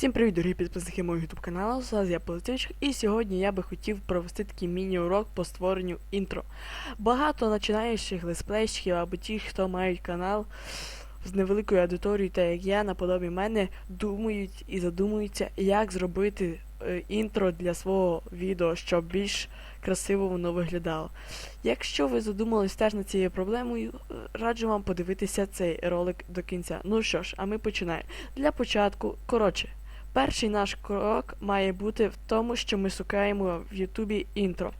Всім привіт, дорогі підписники мого YouTube каналу. З вас я Полетичок, і сьогодні я би хотів провести такий міні-урок по створенню інтро. Багато починаючих летсплейщиків або ті, хто мають канал з невеликою аудиторією, та як я, наподобі мене, думають і задумуються, як зробити е, інтро для свого відео, щоб більш красиво воно виглядало. Якщо ви задумались теж над цією проблемою, е, раджу вам подивитися цей ролик до кінця. Ну що ж, а ми починаємо. Для початку, коротше, перший наш крок має бути в тому, що ми шукаємо в Ютубі інтро.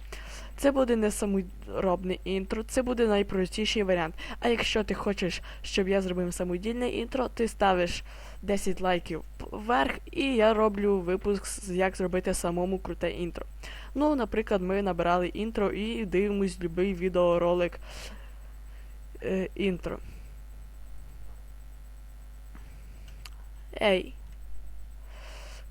Це буде не саморобне інтро, це буде найпростіший варіант. А якщо ти хочеш, щоб я зробив самодільне інтро, ти ставиш 10 лайків вверх, і я роблю випуск, як зробити самому круте інтро. Ну, наприклад, ми набирали інтро і дивимось будь-який відеоролик е, інтро. Ей.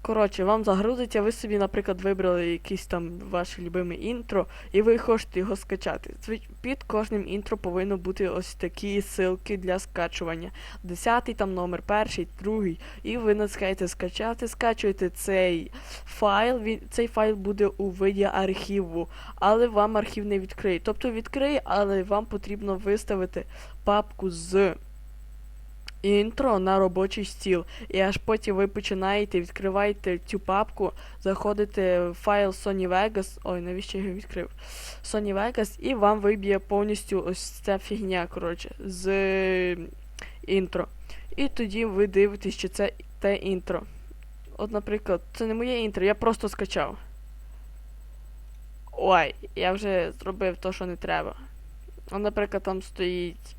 Коротше, вам загрузиться, ви собі, наприклад, вибрали якийсь там ваше любиме інтро, і ви хочете його скачати. Під кожним інтро повинно бути ось такі ссылки для скачування. Десятий там номер, перший, другий. І ви натискаєте скачати, скачуєте цей файл. Він, цей файл буде у виді архіву, але вам архів не відкриє. Тобто відкриє, але вам потрібно виставити папку з інтро на робочий стіл. І аж потім ви починаєте, відкриваєте цю папку, заходите в файл Sony Vegas. Ой, навіщо я його відкрив? Sony Vegas, і вам виб'є повністю ось ця фігня, коротше, з е, інтро. І тоді ви дивитесь, що це те інтро. От, наприклад, це не моє інтро, я просто скачав. Ой, я вже зробив то, що не треба. А, наприклад, там стоїть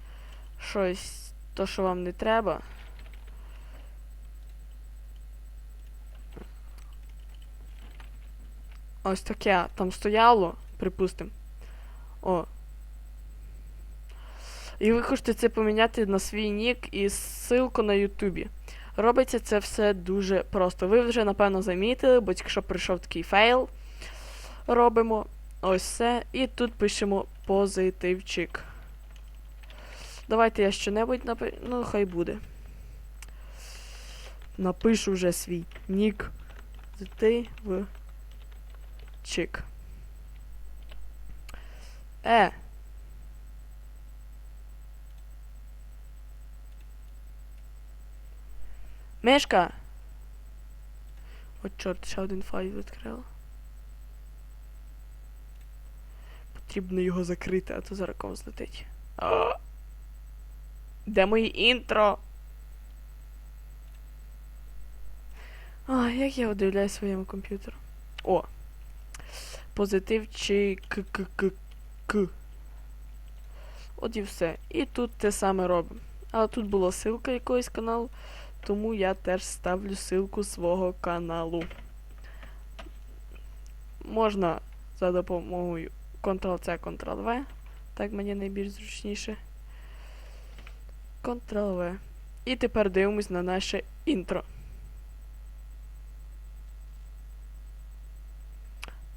щось, то, що вам не треба. Ось таке там стояло, припустимо. О. І ви хочете це поміняти на свій нік і ссылку на Ютубі. Робиться це все дуже просто. Ви вже, напевно, замітили, бо тільки що прийшов такий фейл. Робимо ось це. І тут пишемо позитивчик. Давайте я що-небудь напишу. Ну, хай буде. Напишу вже свій нік. Ти в чик. Е. Мишка. От чорт, ще один файл відкрила. Потрібно його закрити, а то зараз кого злетить. Де моє інтро? А, як я удивляю своєму комп'ютеру. О. Позитив чи к к к к От і все. І тут те саме робимо. А тут була ссылка якогось каналу, тому я теж ставлю ссылку свого каналу. Можна за допомогою Ctrl-C, Ctrl-V. Так мені найбільш зручніше. Ctrl-V. І тепер дивимось на наше інтро.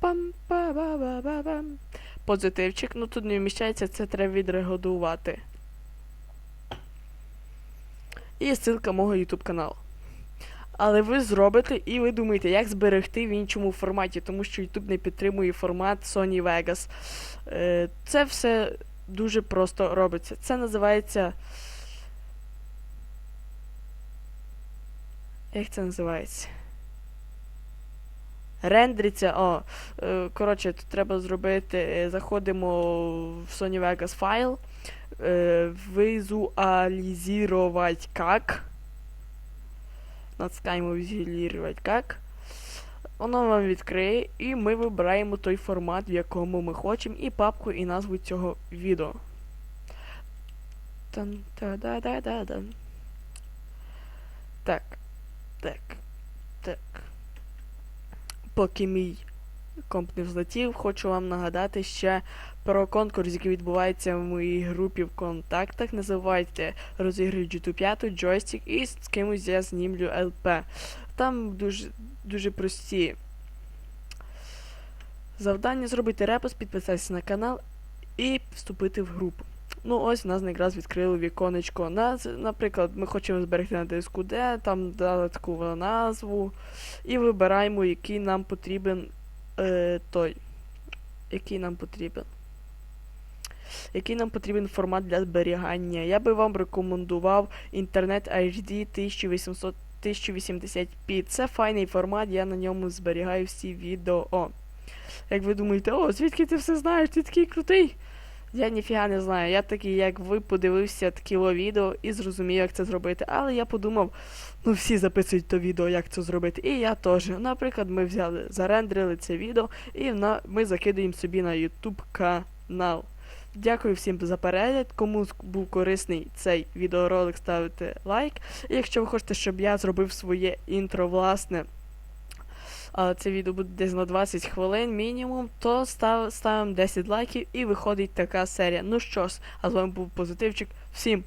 пам па ба ба ба бам Позитивчик, ну тут не вміщається, це треба відрегодувати. І ссылка мого YouTube каналу. Але ви зробите і ви думаєте, як зберегти в іншому форматі, тому що YouTube не підтримує формат Sony Vegas. Е, це все дуже просто робиться. Це називається. Як це називається? Рендриться. О, е, коротше, тут треба зробити. е, Заходимо в Sony Vegas файл. Е, визуализировать как. Натискаємо візуалізувати как. Воно вам відкриє, і ми вибираємо той формат, в якому ми хочемо, і папку, і назву цього відео. Тан та да да да да Так. Так. Так. Поки мій комп не взлетів, хочу вам нагадати ще про конкурс, який відбувається в моїй групі в контактах. Не забувайте розігрують YouTube 5, джойстик і з кимось я знімлю ЛП. Там дуже, дуже прості завдання зробити репост, підписатися на канал і вступити в групу. Ну, ось у нас якраз відкрили віконечко. Нас, наприклад, ми хочемо зберегти на диску D, там дали таку назву. І вибираємо, який нам потрібен е, той. Який нам потрібен. Який нам потрібен формат для зберігання. Я би вам рекомендував інтернет HD 1800 1080p. Це файний формат, я на ньому зберігаю всі відео. Як ви думаєте, о, звідки ти все знаєш? Ти такий крутий? Я ніфіга не знаю. Я такий, як ви, подивився такі відео і зрозумів, як це зробити. Але я подумав, ну всі записують то відео, як це зробити. І я теж. Наприклад, ми взяли, зарендрили це відео і на, ми закидаємо собі на YouTube канал. Дякую всім за перегляд. Кому був корисний цей відеоролик, ставте лайк. І якщо ви хочете, щоб я зробив своє інтро, власне. Це відео буде десь на 20 хвилин мінімум, то став, ставимо 10 лайків і виходить така серія. Ну що ж, а з вами був позитивчик. Всім